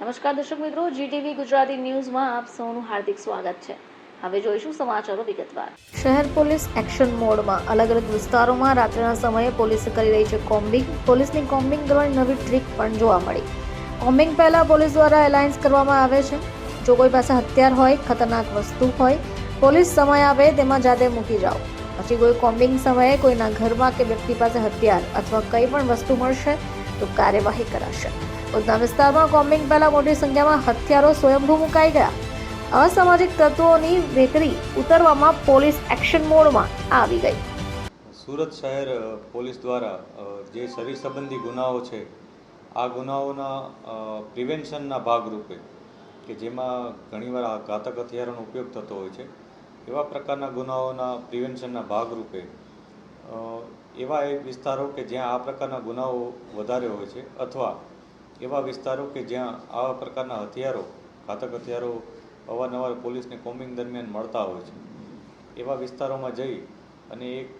નમસ્કાર દર્શક મિત્રો જીટીવી ગુજરાતી ન્યૂઝમાં આપ સૌનું હાર્દિક સ્વાગત છે. હવે જોઈશું સમાચારો વિગતવાર. શહેર પોલીસ એક્શન મોડમાં અલગ અલગ વિસ્તારોમાં રાત્રિના સમયે પોલીસે કરી રહી છે કોમ્બિંગ. પોલીસની કોમ્બિંગ કરવાની નવી ટ્રીક પણ જોવા મળી. કોમ્બિંગ પહેલાં પોલીસ દ્વારા એલાયન્સ કરવામાં આવે છે. જો કોઈ પાસે હથિયાર હોય, ખતરનાક વસ્તુ હોય, પોલીસ સમય આવે તેમાં જાતે મૂકી જાઓ. પછી કોઈ કોમ્બિંગ સમયે કોઈના ઘરમાં કે વ્યક્તિ પાસે હથિયાર અથવા કંઈ પણ વસ્તુ મળશે, તો કાર્યવાહી કરાશે. ઉધના વિસ્તારમાં કોમ્બિંગ પહેલા મોટી સંખ્યામાં હથિયારો સ્વયંભૂ મુકાઈ ગયા. અસામાજિક તત્વોની વેકરી ઉતરવામાં પોલીસ એક્શન મોડમાં આવી ગઈ. સુરત શહેર પોલીસ દ્વારા જે શરીર સંબંધી ગુનાઓ છે, આ ગુનાઓના પ્રિવેન્શનના ભાગરૂપે, કે જેમાં ઘણીવાર આ ઘાતક હથિયારોનો ઉપયોગ થતો હોય છે, એવા પ્રકારના ગુનાઓના પ્રિવેન્શનના ભાગરૂપે એવા એક વિસ્તારો કે જ્યાં આ પ્રકારના ગુનાઓ વધારે હોય છે, અથવા એવા વિસ્તારો કે જ્યાં આવા પ્રકારના હથિયારો, ઘાતક હથિયારો અવારનવાર પોલીસને કોમ્બિંગ દરમિયાન મળતા હોય છે. એવા વિસ્તારોમાં જઈ અને એક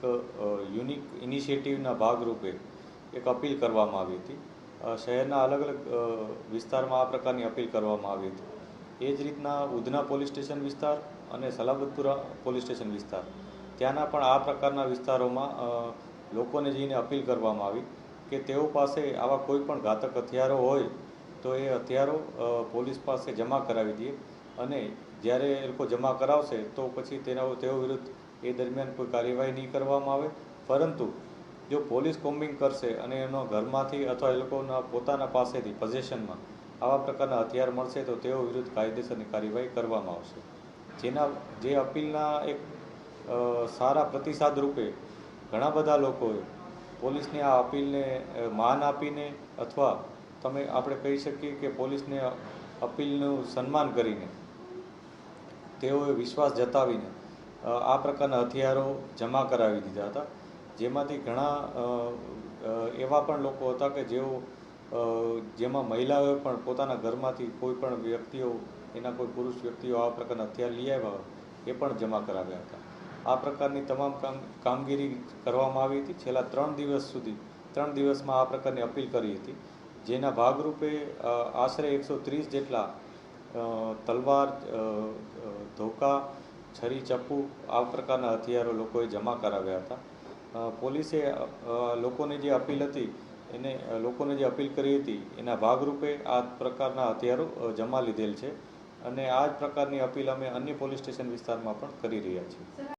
યુનિક ઇનિશિયેટિવના ભાગરૂપે એક અપીલ કરવામાં આવી હતી. શહેરના અલગ અલગ વિસ્તારમાં આ પ્રકારની અપીલ કરવામાં આવી હતી. એ જ રીતના ઉધના પોલીસ સ્ટેશન વિસ્તાર અને સલાબતપુરા પોલીસ સ્ટેશન વિસ્તાર. ત્યાંના પણ આ પ્રકારના વિસ્તારોમાં લોકોને જઈને અપીલ કરવામાં આવી. કે તેઓ પાસે આવા કોઈ પણ ઘાતક હથિયારો હોય, તો એ હથિયારો પોલીસ પાસે જમા કરાવી દઈએ અને જ્યારે એ લોકો જમા કરાવશે, તો પછી તેના, તેઓ વિરુદ્ધ એ દરમિયાન કોઈ કાર્યવાહી નહીં કરવામાં આવે. પરંતુ જો પોલીસ કોમ્બિંગ કરશે અને એનો ઘરમાંથી અથવા એ લોકોના પોતાના પાસેથી પોઝેશનમાં આવા પ્રકારના હથિયાર મળશે, તો તેઓ વિરુદ્ધ કાયદેસરની કાર્યવાહી કરવામાં આવશે. જેના, જે અપીલના એક સારા પ્રતિસાદ રૂપે ઘણા બધા લોકોએ પોલીસની આ અપીલને માન આપીને અથવા તમે આપણે કહી શકીએ કે પોલીસને અપીલનું સન્માન કરીને તેઓએ વિશ્વાસ જતાવીને આ પ્રકારના હથિયારો જમા કરાવી દીધા હતા. જેમાંથી ઘણા એવા પણ લોકો હતા કે જેઓ જેમાં મહિલાઓએ પણ પોતાના ઘરમાંથી કોઈ પણ વ્યક્તિઓ, એના કોઈ પુરુષ વ્યક્તિઓ આ પ્રકારના હથિયાર લઈ આવ્યા એ પણ જમા કરાવ્યા હતા. આ પ્રકારની તમામ કામ, કામગીરી કરવામાં આવી હતી. છેલ્લા ત્રણ દિવસ સુધી, ત્રણ દિવસમાં આ પ્રકારની અપીલ કરી હતી. જેના ભાગરૂપે આશરે એકસો ત્રીસ જેટલા તલવાર ધોકા, છરી, ચપ્પુ આ પ્રકારના હથિયારો લોકોએ જમા કરાવ્યા હતા. પોલીસે લોકોની જે અપીલ હતી, એને લોકોને જે અપીલ કરી હતી, એના ભાગરૂપે આ પ્રકારના હથિયારો જમા લીધેલ છે. અને આ જ પ્રકારની અપીલ અમે અન્ય પોલીસ સ્ટેશન વિસ્તારમાં પણ કરી રહ્યા છીએ.